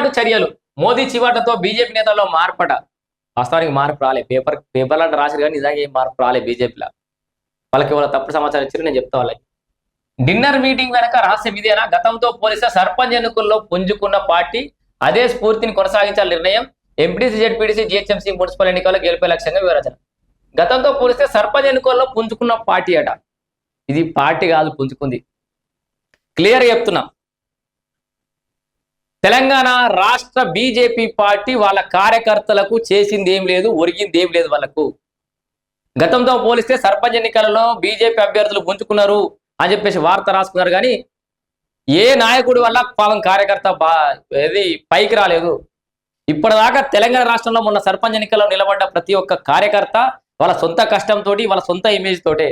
చివాటు చర్యలు. మోదీ చివాటతో బీజేపీ నేతల్లో మార్పట. వాస్తవానికి మార్పు రాలే. పేపర్ పేపర్లు అంటే రాశారు కానీ నిజంగా ఏం మార్పు రాలే బీజేపీలో. వాళ్ళకి వాళ్ళ తప్పుడు సమాచారం ఇచ్చారు నేను చెప్తా వాళ్ళకి. డిన్నర్ మీటింగ్ వెనక రహస్యం ఇదేనా? గతంతో పోలిస్తే సర్పంచ్ ఎన్నికల్లో పుంజుకున్న పార్టీ అదే స్ఫూర్తిని కొనసాగించాలి నిర్ణయం. ఎంపీడీసీ జెడ్పీడీసీ జిహెచ్ఎంసీ మున్సిపల్ ఎన్నికల్లో గెలిపే లక్ష్యంగా వివరించారు గతంతో పోలిస్తే సర్పంచ్ ఎన్నికల్లో పుంజుకున్న పార్టీ అట. ఇది పార్టీ కాదు పుంజుకుంది. క్లియర్ చెప్తున్నా. తెలంగాణ రాష్ట్ర బీజేపీ పార్టీ వాళ్ళ కార్యకర్తలకు చేసింది ఏం లేదు ఒరిగింది ఏం లేదు వాళ్ళకు. గతంతో పోలిస్తే సర్పంచ్ ఎన్నికలలో బీజేపీ అభ్యర్థులు పుంజుకున్నారు అని చెప్పేసి వార్త రాసుకున్నారు కానీ ఏ నాయకుడి వల్ల పాపం కార్యకర్త బా ఏది పైకి రాలేదు. ఇప్పటిదాకా తెలంగాణ రాష్ట్రంలో మొన్న సర్పంచ్ ఎన్నికల్లో నిలబడ్డ ప్రతి ఒక్క కార్యకర్త వాళ్ళ సొంత కష్టంతో వాళ్ళ సొంత ఇమేజ్ తోటే.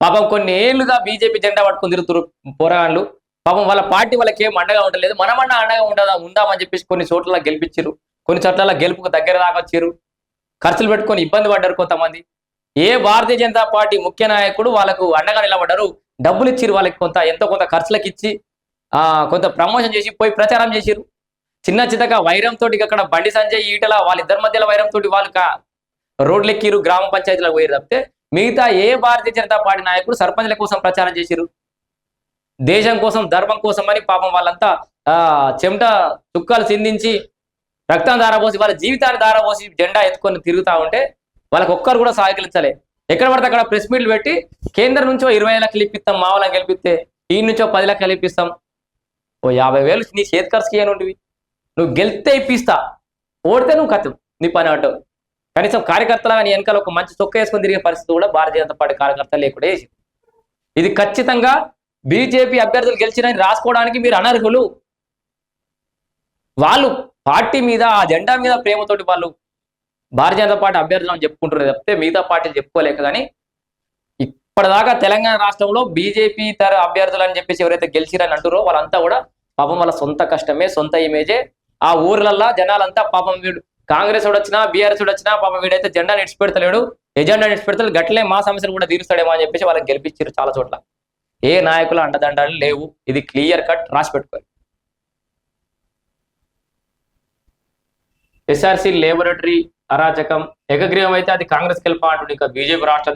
పాపం కొన్ని ఏళ్ళుగా బీజేపీ జెండా పట్టుకుని తిరుగుతున్నారు పోరాళ్ళు. పాపం వాళ్ళ పార్టీ వాళ్ళకి ఏం అండగా ఉండలేదు. మనమన్నా అండగా ఉండదా? ఉందామని చెప్పేసి కొన్ని చోట్ల గెలిపించారు కొన్ని చోట్ల గెలుపుకు దగ్గర దాకా వచ్చారు ఖర్చులు పెట్టుకొని ఇబ్బంది పడ్డారు కొంతమంది. ఏ భారతీయ జనతా పార్టీ ముఖ్య నాయకుడు వాళ్ళకు అండగా నిలబడ్డారు? డబ్బులు ఇచ్చారు వాళ్ళకి కొంత ఎంతో కొంత ఖర్చులకు ఇచ్చి కొంత ప్రమోషన్ చేసి పోయి ప్రచారం చేసిరు చిన్న చిన్నగా వైరంతో అక్కడ బండి సంజయ్ ఈటల వాళ్ళిద్దరి మధ్యలో వైరంతో వాళ్ళు రోడ్లు ఎక్కిరు గ్రామ పంచాయతీలకు పోయి తప్పితే మిగతా ఏ భారతీయ జనతా పార్టీ నాయకుడు సర్పంచ్ల కోసం ప్రచారం చేసిరు దేశం కోసం ధర్మం కోసం అని పాపం వాళ్ళంతా ఆ చెమట చుక్కలు చిందించి రక్తం దారపోసి వాళ్ళ జీవితాన్ని ధారపోసి జెండా ఎత్తుకొని తిరుగుతా ఉంటే వాళ్ళకి ఒక్కరు కూడా సహకరించలే. ఎక్కడ పడితే అక్కడ ప్రెస్ మీట్లు పెట్టి కేంద్రం నుంచో ఇరవై లక్షలు ఇప్పిస్తాం మా గెలిపిస్తే ఈ నుంచో పది లక్షలు ఇప్పిస్తాం. ఓ యాభై వేలు నీ చేతి ఖర్చుకి ఏనుంటివి నువ్వు గెలిస్తే ఇప్పిస్తా. ఓడితే నువ్వు కథం నీ పని అంటావు కనీసం కార్యకర్తలాగా నీ వెనకాల ఒక మంచి చొక్క వేసుకొని తిరిగే పరిస్థితి కూడా భారతీయ జనతా పార్టీ కార్యకర్తలు లేకుండా వేసి ఇది ఖచ్చితంగా బీజేపీ అభ్యర్థులు గెలిచినని రాసుకోవడానికి మీరు అనర్హులు. వాళ్ళు పార్టీ మీద ఆ జెండా మీద ప్రేమతోటి వాళ్ళు భారతీయ జనతా పార్టీ అభ్యర్థులు అని చెప్పుకుంటున్నారు తప్పితే మిగతా పార్టీలు చెప్పుకోలేక కానీ ఇప్పటిదాకా తెలంగాణ రాష్ట్రంలో బీజేపీ తర అభ్యర్థులు అని చెప్పేసి ఎవరైతే గెలిచిరని అంటారో వాళ్ళంతా కూడా పాపం వాళ్ళ సొంత కష్టమే సొంత ఇమేజే. ఆ ఊర్లల్లో జనాలంతా పాపం వీడు కాంగ్రెస్ వచ్చినా బీఆర్ఎస్ వచ్చినా పాపం వీడైతే జెండా నిడిచిపెడతలేడు ఎజెండా నిడిచిపెడతాడు గట్లే మా సమస్యలు కూడా తీరుస్తాడేమో అని చెప్పేసి వాళ్ళకి గెలిపించారు చాలా చోట్ల. ఏ నాయకుల అండదండాలు లేవు. ఇది క్లియర్ కట్ రాసి పెట్టుకోవాలి ఎస్ఆర్సీ లేబొరేటరీ అరాచకం. ఏకగ్రీవం అయితే అది కాంగ్రెస్ గెలుపా ఇంకా బీజేపీ రాష్ట్ర